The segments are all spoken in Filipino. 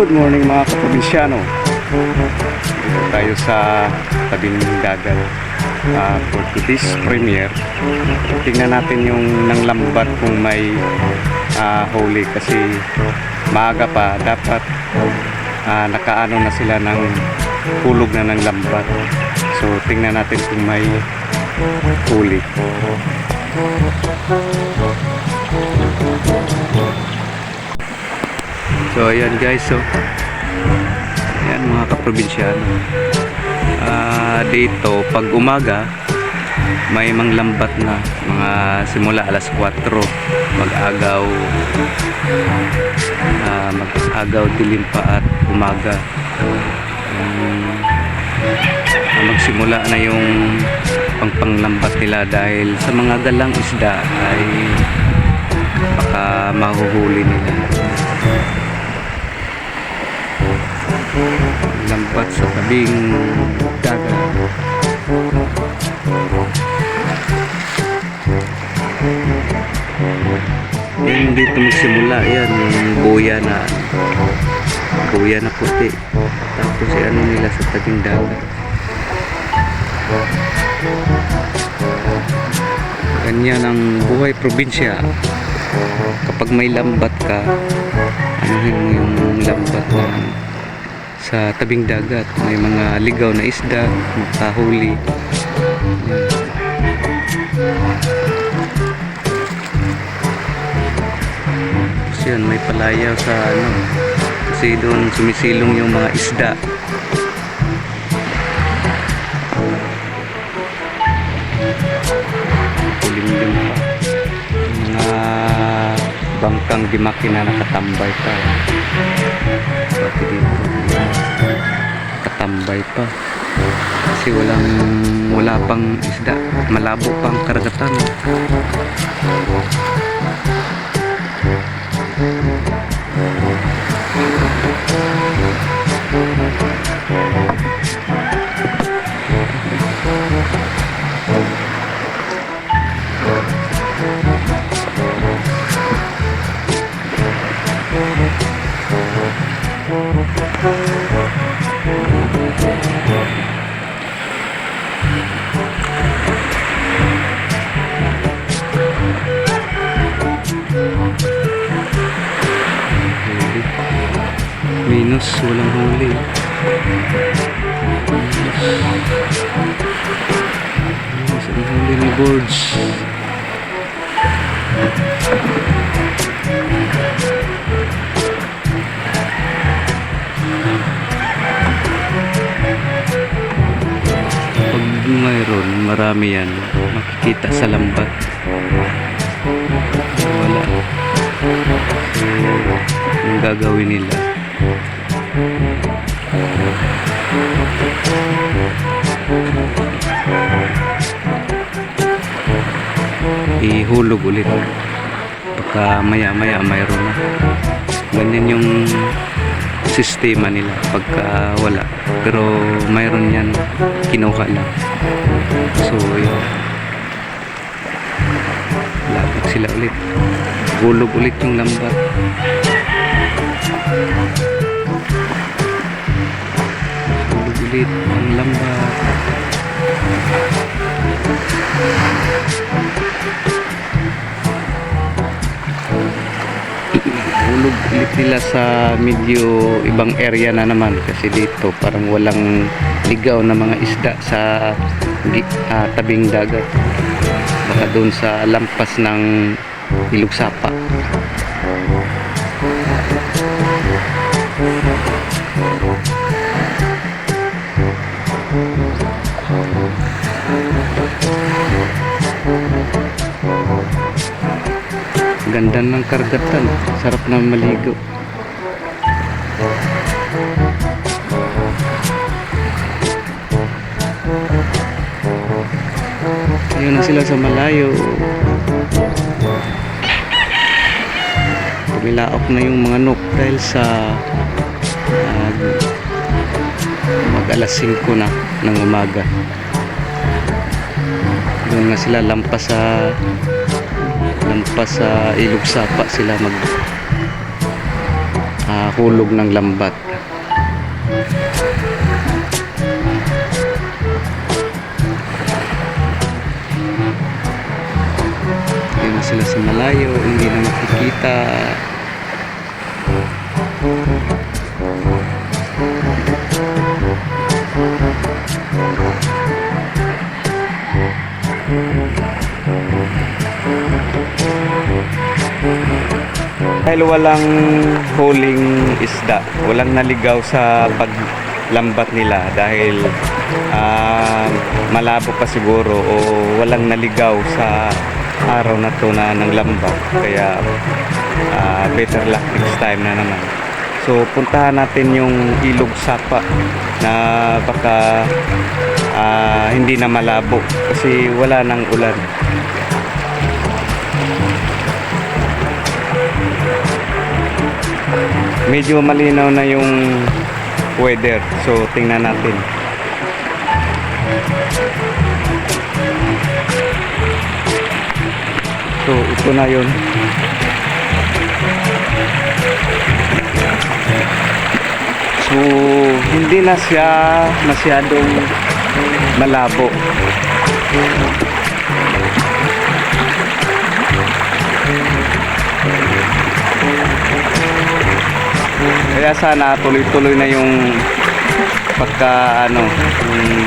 Good morning mga kaprobinsyano. Dito tayo sa tabing dagat. Ah, for today's premiere, tingnan natin yung nang lambat kung may ah, huli kasi maaga pa dapat ah, nakaano na sila ng hulog na ng lambat. So tingnan natin kung may huli. So ayan guys, so ayan mga kaprobinsyano. Ah, dito pag umaga may manglambat na mga simula alas 4 mag-agaw. Ah, mag-agaw dilim pa at umaga. Um, magsimula na yung pangpanglambat nila dahil sa mga galang isda ay baka mahuhuli nila lambat sa tabing dagat. Yan dito magsimula. Yan yung buya na buya na puti. Tapos ano nila sa tabing dagat. Ganyan ang buhay probinsya. Kapag may lambat ka anuhin mo yung lambat na sa tabing dagat. May mga ligaw na isda makahuli Tapos yan may palayaw sa ano kasi doon sumisilong yung mga isda. Kulimlim pa. Mga bangkang di makina nakatambay pa. Pati dito katambay pa. Kasi walang wala pang isda. Malabo pang karagatan minus walang huli. Minus ang huli ni boards pag mayroon marami yan. Makikita sa lambat. Wala. Yung gagawin nila ihulog ulit. Baka maya maya mayroon na. Ganyan yung sistema nila pagka wala. Pero mayroon yan. Kinuha lang. So yun. Lapit sila ulit. Hulog ulit yung lambat ulit ang lambat hulog ulit nila sa medyo ibang area na naman kasi dito parang walang ligaw na mga isda sa ah, tabing dagat. Baka doon sa lampas ng ilog ganda ng kargatan. Sarap na maligo. Ayun na sila sa malayo. Tumilaok na yung mga nok dahil sa ah, mag alas 5 na ng umaga. Doon nga sila lampas sa lampas sa sapa sila mag ah, hulog ng lambat. Yun sila sa malayo, hindi na makikita. Dahil walang huling isda, walang naligaw sa paglambat nila dahil ah, malabo pa siguro o walang naligaw sa araw na to na ng lambat. Kaya ah, better luck next time na naman. So puntahan natin yung ilog sapa na baka ah, hindi na malabo kasi wala nang ulan. Medyo malinaw na yung weather. So, tingnan natin. So, ito na yun. So, hindi na siya masyadong malabo. Kaya sana tuloy-tuloy na yung pagka ano,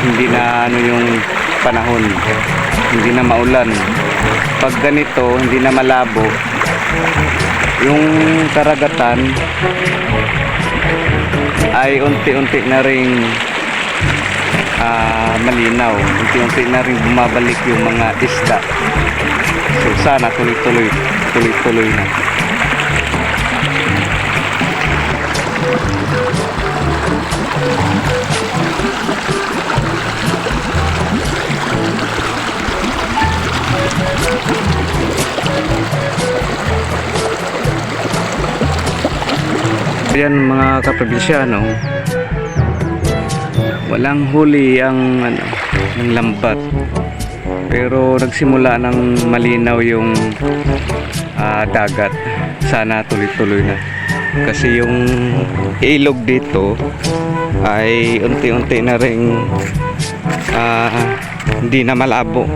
hindi na ano yung panahon. Hindi na maulan. Pag ganito, hindi na malabo. Yung karagatan ay unti-unti na ring ah, malinaw. Unti-unti na ring bumabalik yung mga isda. So sana tuloy-tuloy, tuloy-tuloy na. Yan mga kaprobinsyano, walang huli ang ano, ng lambat. Pero nagsimula ng malinaw yung ah, dagat. Sana tuloy-tuloy na. Kasi yung ilog dito ay unti-unti na ring ah, hindi na malabo.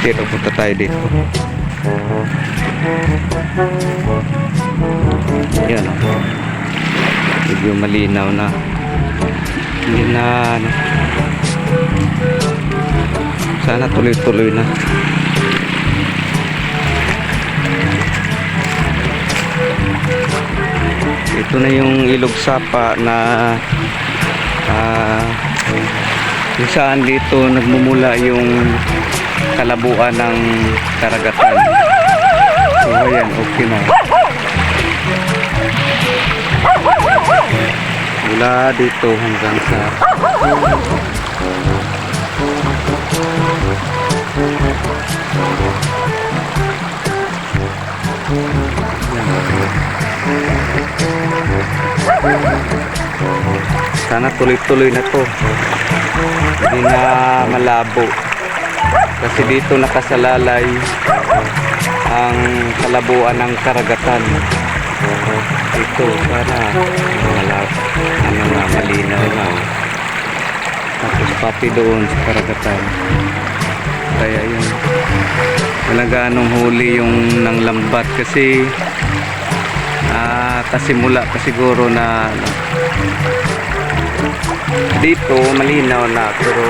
Pero punta tayo dito. Yan o. Medyo malinaw na. Hindi na ano. Sana tuloy-tuloy na. Ito na yung ilog sapa na ah kung saan dito nagmumula yung kalabuan ng karagatan. So ayan, okay na. Mula dito hanggang sa Sana tuloy-tuloy na to. Hindi na malabo. Kasi dito nakasalalay ang kalabuan ng karagatan. Ito, sana malabo. Ano na, malinaw na. Tapos pati doon sa karagatan. Kaya yun. Wala ganong huli yung nang lambat kasi ah, kasimula pa siguro na ano, dito malinaw na pero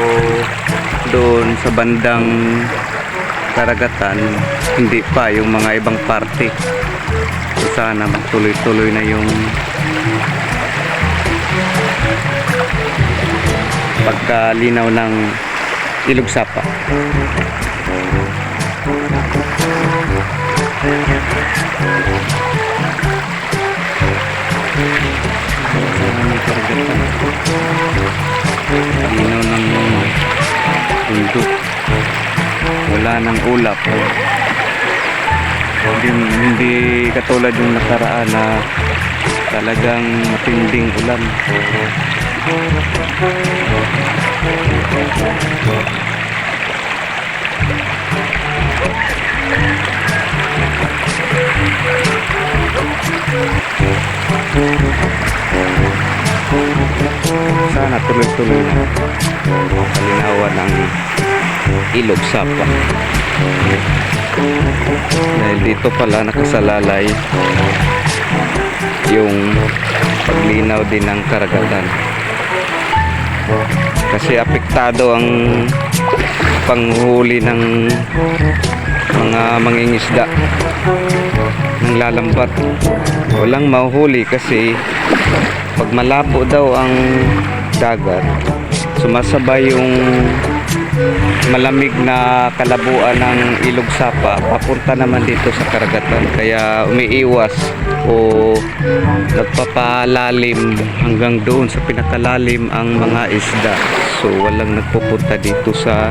doon sa bandang karagatan hindi pa yung mga ibang parte so sana magtuloy-tuloy na yung pagkalinaw ng ilog sapa. Linaw ng bundok. Wala nang ulap. Hindi, hindi katulad yung nakaraan na talagang matinding ulan Sana tuloy-tuloy na kalinawan ng ilog sapa. Dahil dito pala nakasalalay yung paglinaw din ng karagatan. Kasi apektado ang panghuli ng mga mangingisda. Ng lalambat. Walang mahuhuli kasi pag malabo daw ang dagat, sumasabay yung malamig na kalabuan ng ilog sapa papunta naman dito sa karagatan. Kaya umiiwas o nagpapalalim hanggang doon sa pinakalalim ang mga isda. So walang nagpupunta dito sa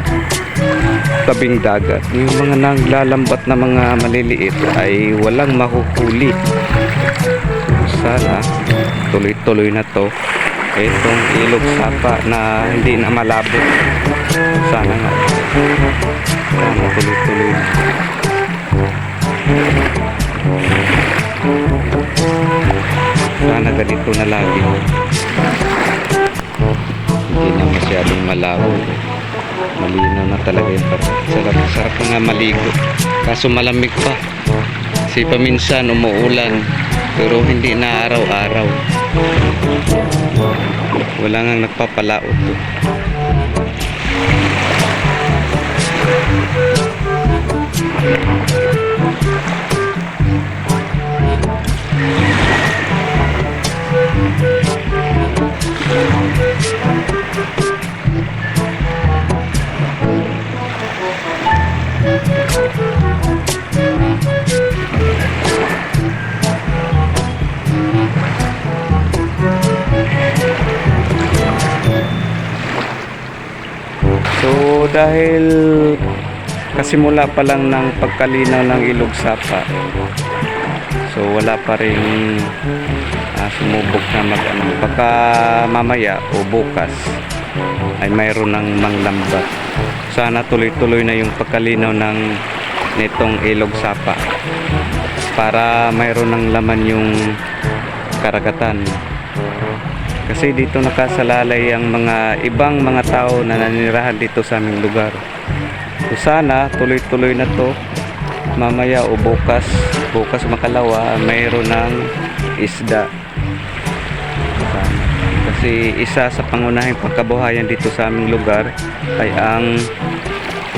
tabing dagat. Yung mga naglalambat na mga maliliit ay walang mahuhuli sana tuloy-tuloy na to. Itong ilog sapa na hindi na malabo. Sana nga. Sana tuloy-tuloy na sana ganito na lagi. Hindi na masyadong malabo malinaw na talaga yung parang sarap, sarap nga maligo. Kaso malamig pa. Kasi paminsan umuulan pero hindi na araw-araw. Wala nga nagpapalaot to. So dahil kasimula pa lang ng pagkalinaw ng ilog sapa. So wala pa rin ah, sumubok na mag ano, baka mamaya o bukas ay mayroon ng manglambat. Sana tuloy-tuloy na yung pagkalinaw ng nitong ilog sapa para mayroon ng laman yung karagatan. Kasi dito nakasalalay ang mga ibang mga tao na nanirahan dito sa aming lugar. So sana tuloy-tuloy na to mamaya o bukas, bukas makalawa mayroon ng isda. Kasi isa sa pangunahing pagkabuhayan dito sa aming lugar ay ang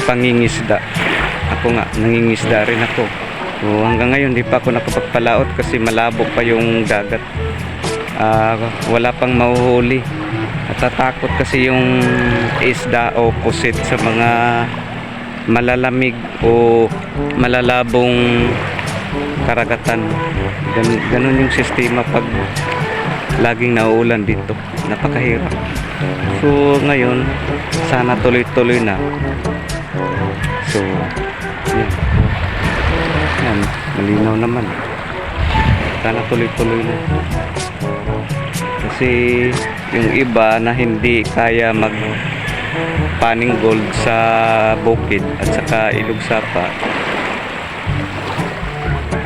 pangingisda. Ako nga, nangingisda rin ako. So, hanggang ngayon di pa ako nakapagpalaot kasi malabo pa yung dagat ah, wala pang mahuhuli. Natatakot kasi yung isda o pusit sa mga malalamig o malalabong karagatan. Ganun, ganun yung sistema pag laging nauulan dito. Napakahirap. So ngayon sana tuloy-tuloy na. So yan yan malinaw naman. Sana tuloy-tuloy na kasi yung iba na hindi kaya mag paning gold sa bukid at saka ilog sapa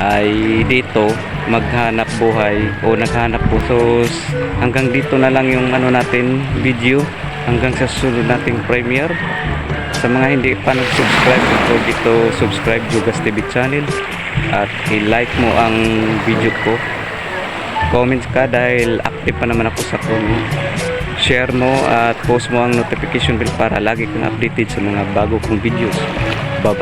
ay dito maghanap buhay o naghanap po so hanggang dito na lang yung ano natin video. Hanggang sa susunod nating premiere. Sa mga hindi pa nag-subscribe ito dito subscribe Jugas TV channel at i-like mo ang video ko comments ka dahil active pa naman ako sa comment. Share mo at post mo ang notification bell para lagi kang updated sa mga bago kong videos. Bye